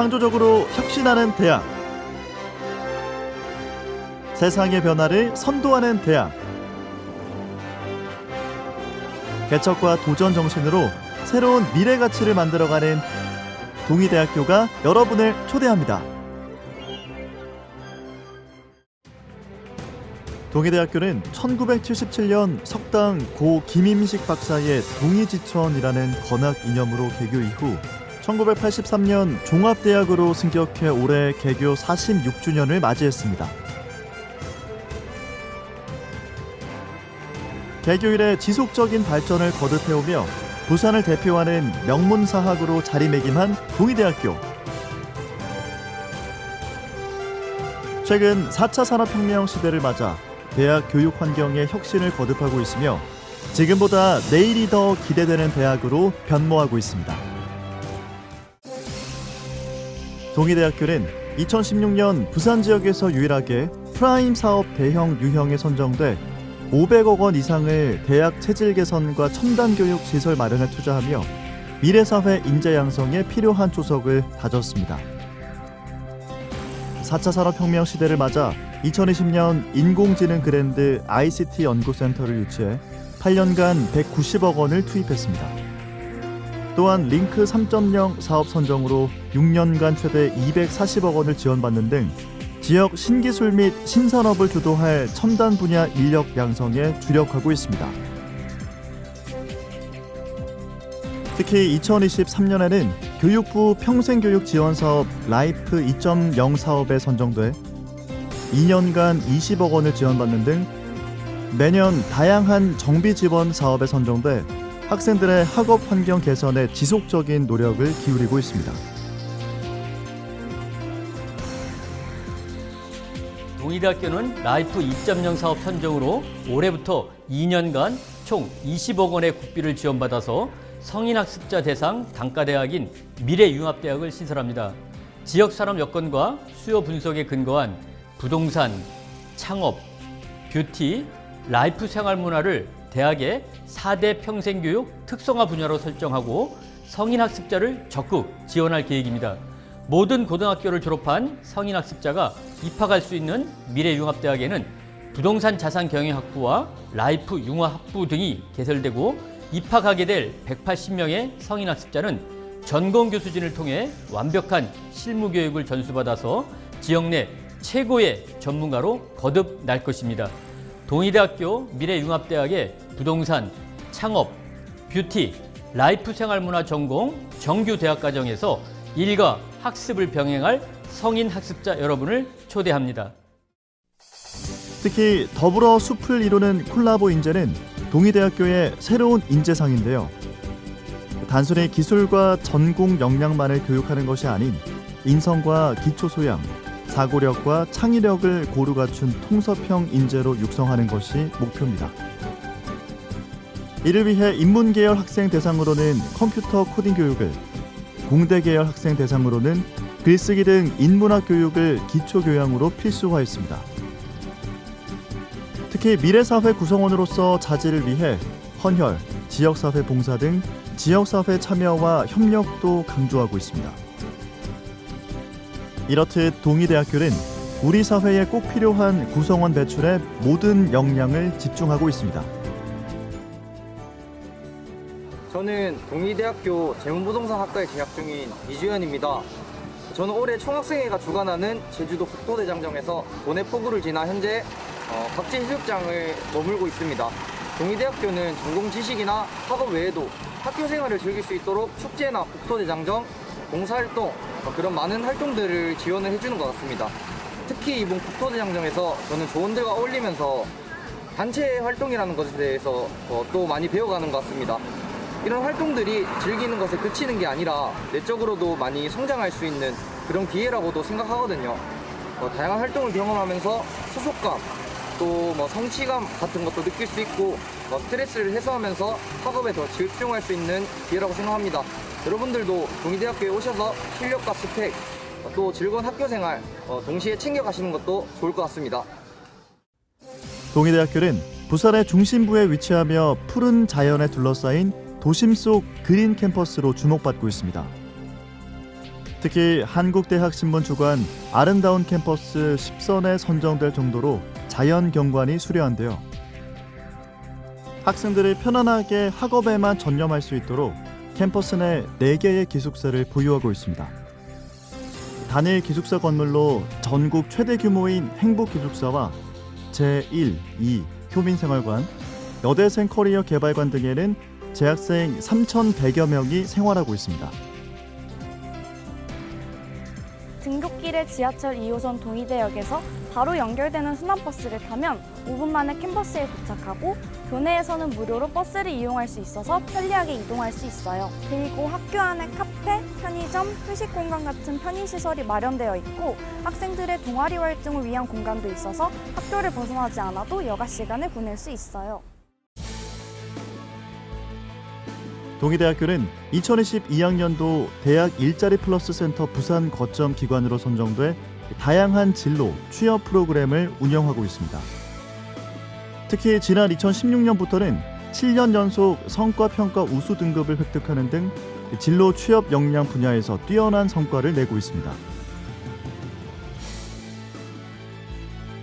창조적으로 혁신하는 대학. 세상의 변화를 선도하는 대학. 개척과 도전 정신으로 새로운 미래 가치를 만들어가는 동의대학교가 여러분을 초대합니다. 동의대학교는 1977년 석당 고 김임식 박사의 동의지천이라는 건학 이념으로 개교 이후 1983년 종합대학으로 승격해 올해 개교 46주년을 맞이했습니다. 개교 이래 지속적인 발전을 거듭해오며 부산을 대표하는 명문사학으로 자리매김한 동의대학교. 최근 4차 산업혁명 시대를 맞아 대학 교육 환경의 혁신을 거듭하고 있으며 지금보다 내일이 더 기대되는 대학으로 변모하고 있습니다. 동의대학교는 2016년 부산 지역에서 유일하게 프라임 사업 대형 유형에 선정돼 500억 원 이상을 대학 체질 개선과 첨단 교육 시설 마련에 투자하며 미래 사회 인재 양성에 필요한 초석을 다졌습니다. 4차 산업혁명 시대를 맞아 2020년 인공지능 그랜드 ICT 연구센터를 유치해 8년간 190억 원을 투입했습니다. 또한 링크 3.0 사업 선정으로 6년간 최대 240억 원을 지원받는 등 지역 신기술 및 신산업을 주도할 첨단 분야 인력 양성에 주력하고 있습니다. 특히 2023년에는 교육부 평생교육 지원 사업 라이프 2.0 사업에 선정돼 2년간 20억 원을 지원받는 등 매년 다양한 정비 지원 사업에 선정돼 학생들의 학업 환경 개선에 지속적인 노력을 기울이고 있습니다. 동의대학교는 라이프 2.0 사업 선정으로 올해부터 2년간 총 20억 원의 국비를 지원받아서 성인 학습자 대상 단과대학인 미래융합대학을 신설합니다. 지역 산업 여건과 수요 분석에 근거한 부동산, 창업, 뷰티, 라이프 생활 문화를 대학의 4대 평생교육 특성화 분야로 설정하고 성인 학습자를 적극 지원할 계획입니다. 모든 고등학교를 졸업한 성인 학습자가 입학할 수 있는 미래융합대학에는 부동산 자산 경영학부와 라이프 융화학부 등이 개설되고 입학하게 될 180명의 성인 학습자는 전공 교수진을 통해 완벽한 실무 교육을 전수받아서 지역 내 최고의 전문가로 거듭 날 것입니다. 동의대학교 미래융합대학의 부동산, 창업, 뷰티, 라이프 생활문화 전공 정규 대학 과정에서 일과 학습을 병행할 성인 학습자 여러분을 초대합니다. 특히 더불어 숲을 이루는 콜라보 인재는 동의대학교의 새로운 인재상인데요. 단순히 기술과 전공 역량만을 교육하는 것이 아닌 인성과 기초 소양, 사고력과 창의력을 고루 갖춘 통섭형 인재로 육성하는 것이 목표입니다. 이를 위해 인문계열 학생 대상으로는 컴퓨터 코딩 교육을, 공대 계열 학생 대상으로는 글쓰기 등 인문학 교육을 기초 교양으로 필수화했습니다. 특히 미래사회 구성원으로서 자질을 위해 헌혈, 지역사회 봉사 등 지역사회 참여와 협력도 강조하고 있습니다. 이렇듯 동의대학교는 우리 사회에 꼭 필요한 구성원 배출에 모든 역량을 집중하고 있습니다. 저는 동의대학교 재무부동산학과에 재학 중인 이주연입니다. 저는 올해 총학생회가 주관하는 제주도 국토대장정에서 본회 포구를 지나 현재 어, 각지 해수욕장을 머물고 있습니다. 동의대학교는 전공 지식이나 학업 외에도 학교 생활을 즐길 수 있도록 축제나 국토대장정, 봉사활동 어, 그런 많은 활동들을 지원을 해주는 것 같습니다. 특히 이번 국토대장정에서 저는 조원들과 어울리면서 단체 활동이라는 것에 대해서 어, 또 많이 배워가는 것 같습니다. 이런 활동들이 즐기는 것에 그치는 게 아니라 내적으로도 많이 성장할 수 있는 그런 기회라고도 생각하거든요. 어, 다양한 활동을 경험하면서 소속감, 또 뭐 성취감 같은 것도 느낄 수 있고 어, 스트레스를 해소하면서 학업에 더 집중할 수 있는 기회라고 생각합니다. 여러분들도 동의대학교에 오셔서 실력과 스펙, 어, 또 즐거운 학교 생활 어, 동시에 챙겨가시는 것도 좋을 것 같습니다. 동의대학교는 부산의 중심부에 위치하며 푸른 자연에 둘러싸인 도심 속 그린 캠퍼스로 주목받고 있습니다. 특히 한국대학신문 주간 아름다운 캠퍼스 10선에 선정될 정도로 자연 경관이 수려한데요. 학생들이 편안하게 학업에만 전념할 수 있도록 캠퍼스 내 4개의 기숙사를 보유하고 있습니다. 단일 기숙사 건물로 전국 최대 규모인 행복기숙사와 제1, 2 효민생활관, 여대생 커리어 개발관 등에는 재학생 3,100여 명이 생활하고 있습니다. 등굣길의 지하철 2호선 동의대역에서 바로 연결되는 순환버스를 타면 5분 만에 캠퍼스에 도착하고 교내에서는 무료로 버스를 이용할 수 있어서 편리하게 이동할 수 있어요. 그리고 학교 안에 카페, 편의점, 회식 공간 같은 편의시설이 마련되어 있고 학생들의 동아리 활동을 위한 공간도 있어서 학교를 벗어나지 않아도 여가 시간을 보낼 수 있어요. 동의대학교는 2022학년도 대학 일자리 플러스 센터 부산 거점 기관으로 선정돼 다양한 진로, 취업 프로그램을 운영하고 있습니다. 특히 지난 2016년부터는 7년 연속 성과 평가 우수 등급을 획득하는 등 진로 취업 역량 분야에서 뛰어난 성과를 내고 있습니다.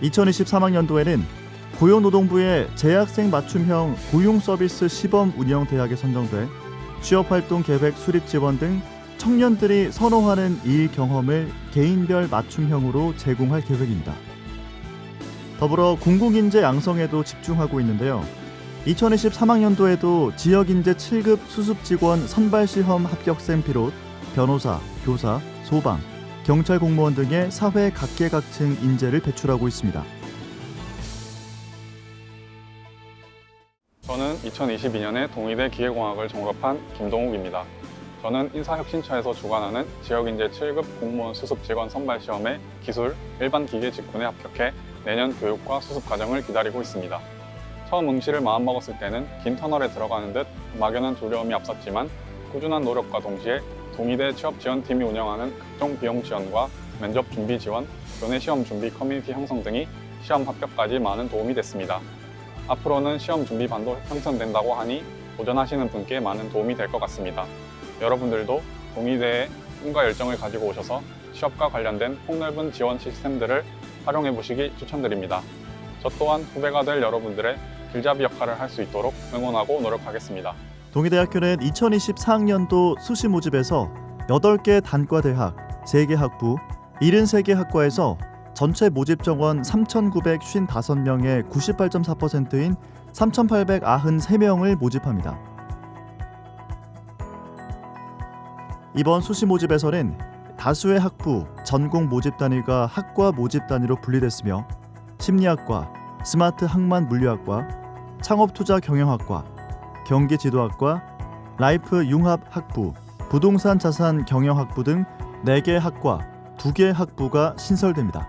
2023학년도에는 고용노동부의 재학생 맞춤형 고용 서비스 시범 운영 대학에 선정돼 취업 활동 계획 수립 지원 등 청년들이 선호하는 일 경험을 개인별 맞춤형으로 제공할 계획입니다. 더불어 공공인재 양성에도 집중하고 있는데요. 2023학년도에도 지역인재 7급 수습 직원 선발 시험 합격생 비롯 변호사, 교사, 소방, 경찰 공무원 등의 사회 각계각층 인재를 배출하고 있습니다. 저는 2022년에 동의대 기계공학을 졸업한 김동욱입니다. 저는 인사혁신처에서 주관하는 지역인재 7급 공무원 수습 직원 선발 시험에 기술, 일반 기계 직군에 합격해 내년 교육과 수습 과정을 기다리고 있습니다. 처음 응시를 마음먹었을 때는 긴 터널에 들어가는 듯 막연한 두려움이 앞섰지만 꾸준한 노력과 동시에 동의대 취업 지원팀이 운영하는 각종 비용 지원과 면접 준비 지원, 교내 시험 준비 커뮤니티 형성 등이 시험 합격까지 많은 도움이 됐습니다. 앞으로는 시험 준비 반도 형성된다고 하니 도전하시는 분께 많은 도움이 될 것 같습니다. 여러분들도 동의대에 꿈과 열정을 가지고 오셔서 취업과 관련된 폭넓은 지원 시스템들을 활용해 보시기 추천드립니다. 저 또한 후배가 될 여러분들의 길잡이 역할을 할 수 있도록 응원하고 노력하겠습니다. 동의대학교는 2024학년도 수시 모집에서 8개 단과대학, 3개 학부, 73개 학과에서 전체 모집 정원 3,955명의 98.4%인 3,893명을 모집합니다. 이번 수시 모집에서는 다수의 학부, 전공 모집 단위가 학과 모집 단위로 분리됐으며 심리학과, 스마트 항만 물리학과, 창업투자 경영학과, 경기지도학과, 라이프 융합 학부, 부동산 자산 경영학부 등 4개 학과, 2개 학부가 신설됩니다.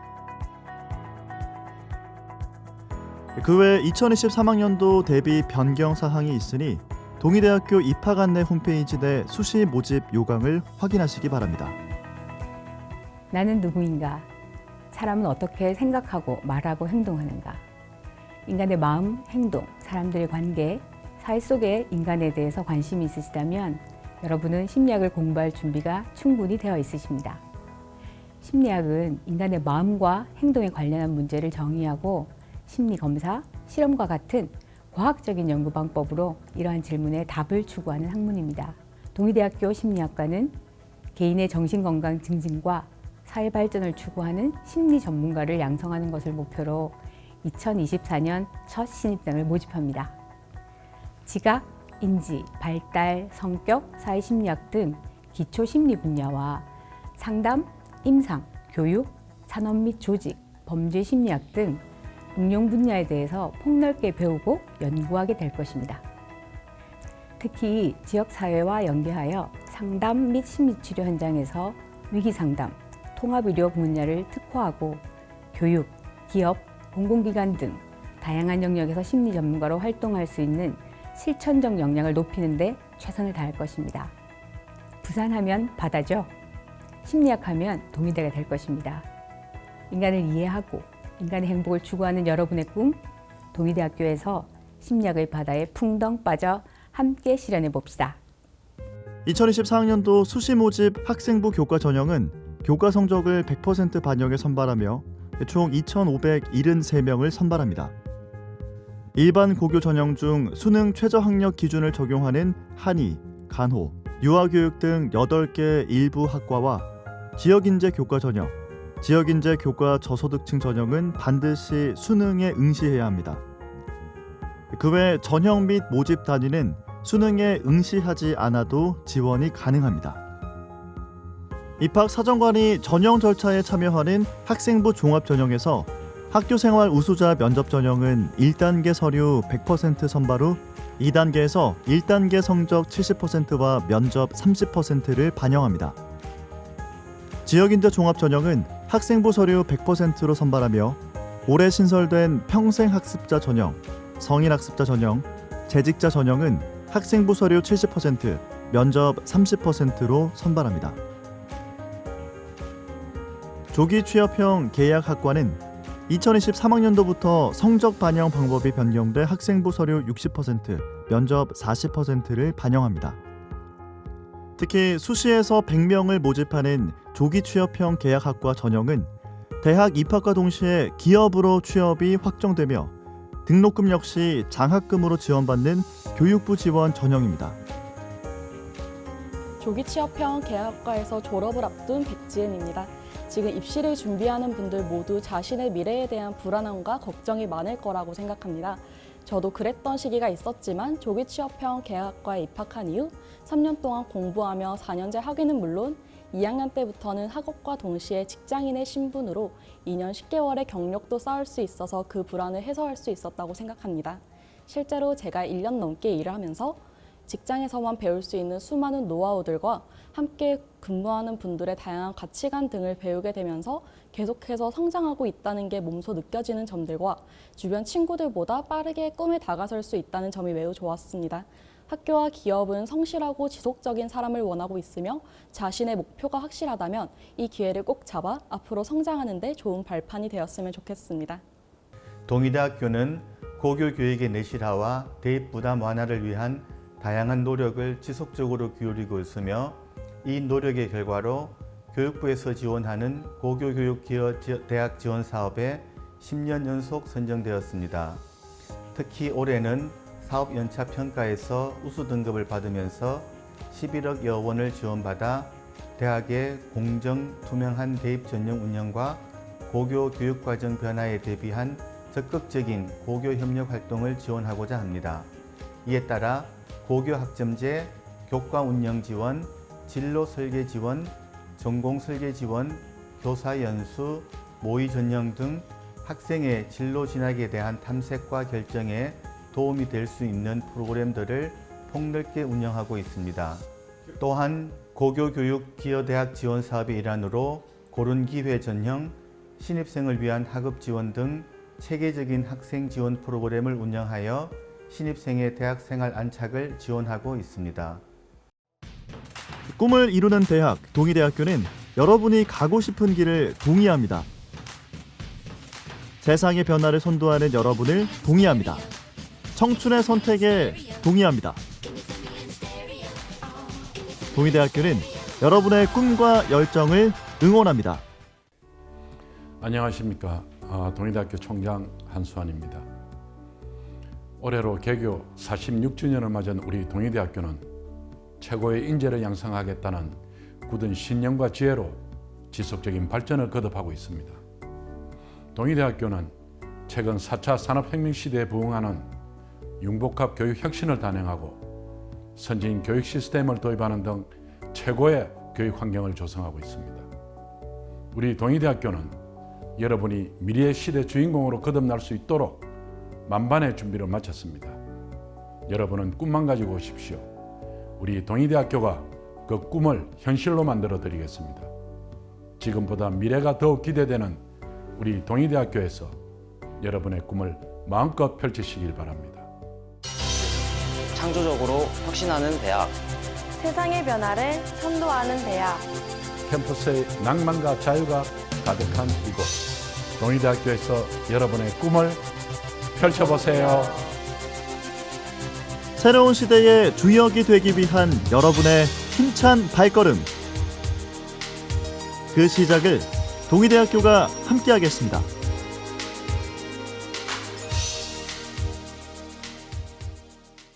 그 외 2023학년도 대비 변경 사항이 있으니 동의대학교 입학 안내 홈페이지 내 수시 모집 요강을 확인하시기 바랍니다. 나는 누구인가? 사람은 어떻게 생각하고 말하고 행동하는가? 인간의 마음, 행동, 사람들의 관계, 사회 속의 인간에 대해서 관심이 있으시다면 여러분은 심리학을 공부할 준비가 충분히 되어 있으십니다. 심리학은 인간의 마음과 행동에 관련한 문제를 정의하고 심리 검사, 실험과 같은 과학적인 연구 방법으로 이러한 질문에 답을 추구하는 학문입니다. 동의대학교 심리학과는 개인의 정신 건강 증진과 사회 발전을 추구하는 심리 전문가를 양성하는 것을 목표로 2024년 첫 신입생을 모집합니다. 지각, 인지, 발달, 성격, 사회 심리학 등 기초 심리 분야와 상담, 임상, 교육, 산업 및 조직, 범죄 심리학 등 응용 분야에 대해서 폭넓게 배우고 연구하게 될 것입니다. 특히 지역 사회와 연계하여 상담 및 심리 치료 현장에서 위기 상담, 통합 의료 분야를 특화하고 교육, 기업, 공공기관 등 다양한 영역에서 심리 전문가로 활동할 수 있는 실천적 역량을 높이는 데 최선을 다할 것입니다. 부산하면 바다죠. 심리학하면 동의대가 될 것입니다. 인간을 이해하고 인간의 행복을 추구하는 여러분의 꿈, 동의대학교에서 심리학의 바다에 풍덩 빠져 함께 실현해 봅시다. 2024학년도 수시 모집 학생부 교과 전형은 교과 성적을 100% 반영해 선발하며 총 2,573명을 선발합니다. 일반 고교 전형 중 수능 최저 학력 기준을 적용하는 한의, 간호, 유아교육 등 8개 일부 학과와 지역인재 교과 전형, 지역인재 교과 저소득층 전형은 반드시 수능에 응시해야 합니다. 그 외 전형 및 모집 단위는 수능에 응시하지 않아도 지원이 가능합니다. 입학 사정관이 전형 절차에 참여하는 학생부 종합 전형에서 학교 생활 우수자 면접 전형은 1단계 서류 100% 선발 후 2단계에서 1단계 성적 70%와 면접 30%를 반영합니다. 지역인재 종합 전형은 학생부 서류 100%로 선발하며 올해 신설된 평생학습자 전형, 성인학습자 전형, 재직자 전형은 학생부 서류 70%, 면접 30%로 선발합니다. 조기 취업형 계약 학과는 2023학년도부터 성적 반영 방법이 변경돼 학생부 서류 60%, 면접 40%를 반영합니다. 특히 수시에서 100명을 모집하는 조기 취업형 계약학과 전형은 대학 입학과 동시에 기업으로 취업이 확정되며 등록금 역시 장학금으로 지원받는 교육부 지원 전형입니다. 조기 취업형 계약과에서 졸업을 앞둔 백지은입니다. 지금 입시를 준비하는 분들 모두 자신의 미래에 대한 불안함과 걱정이 많을 거라고 생각합니다. 저도 그랬던 시기가 있었지만 조기 취업형 계약과에 입학한 이후 3년 동안 공부하며 4년제 학위는 물론 2학년 때부터는 학업과 동시에 직장인의 신분으로 2년 10개월의 경력도 쌓을 수 있어서 그 불안을 해소할 수 있었다고 생각합니다. 실제로 제가 1년 넘게 일을 하면서 직장에서만 배울 수 있는 수많은 노하우들과 함께 근무하는 분들의 다양한 가치관 등을 배우게 되면서 계속해서 성장하고 있다는 게 몸소 느껴지는 점들과 주변 친구들보다 빠르게 꿈에 다가설 수 있다는 점이 매우 좋았습니다. 학교와 기업은 성실하고 지속적인 사람을 원하고 있으며 자신의 목표가 확실하다면 이 기회를 꼭 잡아 앞으로 성장하는 데 좋은 발판이 되었으면 좋겠습니다. 동의대학교는 고교 교육의 내실화와 대입 부담 완화를 위한 다양한 노력을 지속적으로 기울이고 있으며 이 노력의 결과로 교육부에서 지원하는 고교 교육 기여 지- 대학 지원 사업에 10년 연속 선정되었습니다. 특히 올해는 사업 연차 평가에서 우수 등급을 받으면서 11억여 원을 지원받아 대학의 공정, 투명한 대입 전형 운영과 고교 교육 과정 변화에 대비한 적극적인 고교 협력 활동을 지원하고자 합니다. 이에 따라 고교 학점제, 교과 운영 지원, 진로 설계 지원, 전공 설계 지원, 교사 연수, 모의 전형 등 학생의 진로 진학에 대한 탐색과 결정에 도움이 될 수 있는 프로그램들을 폭넓게 운영하고 있습니다. 또한 고교 교육 기여 대학 지원 사업의 일환으로 고른 기회 전형, 신입생을 위한 학업 지원 등 체계적인 학생 지원 프로그램을 운영하여 신입생의 대학 생활 안착을 지원하고 있습니다. 꿈을 이루는 대학 동의대학교는 여러분이 가고 싶은 길을 동의합니다. 세상의 변화를 선도하는 여러분을 동의합니다. 청춘의 선택에 동의합니다. 동의대학교는 여러분의 꿈과 열정을 응원합니다. 안녕하십니까. 아, 동의대학교 총장 한수환입니다. 올해로 개교 46주년을 맞은 우리 동의대학교는 최고의 인재를 양성하겠다는 굳은 신념과 지혜로 지속적인 발전을 거듭하고 있습니다. 동의대학교는 최근 4차 산업혁명 시대에 부응하는 융복합 교육 혁신을 단행하고 선진 교육 시스템을 도입하는 등 최고의 교육 환경을 조성하고 있습니다. 우리 동의대학교는 여러분이 미래의 시대 주인공으로 거듭날 수 있도록 만반의 준비를 마쳤습니다. 여러분은 꿈만 가지고 오십시오. 우리 동의대학교가 그 꿈을 현실로 만들어 드리겠습니다. 지금보다 미래가 더욱 기대되는 우리 동의대학교에서 여러분의 꿈을 마음껏 펼치시길 바랍니다. 창조적으로 혁신하는 대학 세상의 변화를 선도하는 대학. 캠퍼스의 낭만과 자유가 가득한 이곳 동의대학교에서 여러분의 꿈을 펼쳐보세요. 새로운 시대의 주역이 되기 위한 여러분의 힘찬 발걸음. 그 시작을 동의대학교가 함께하겠습니다.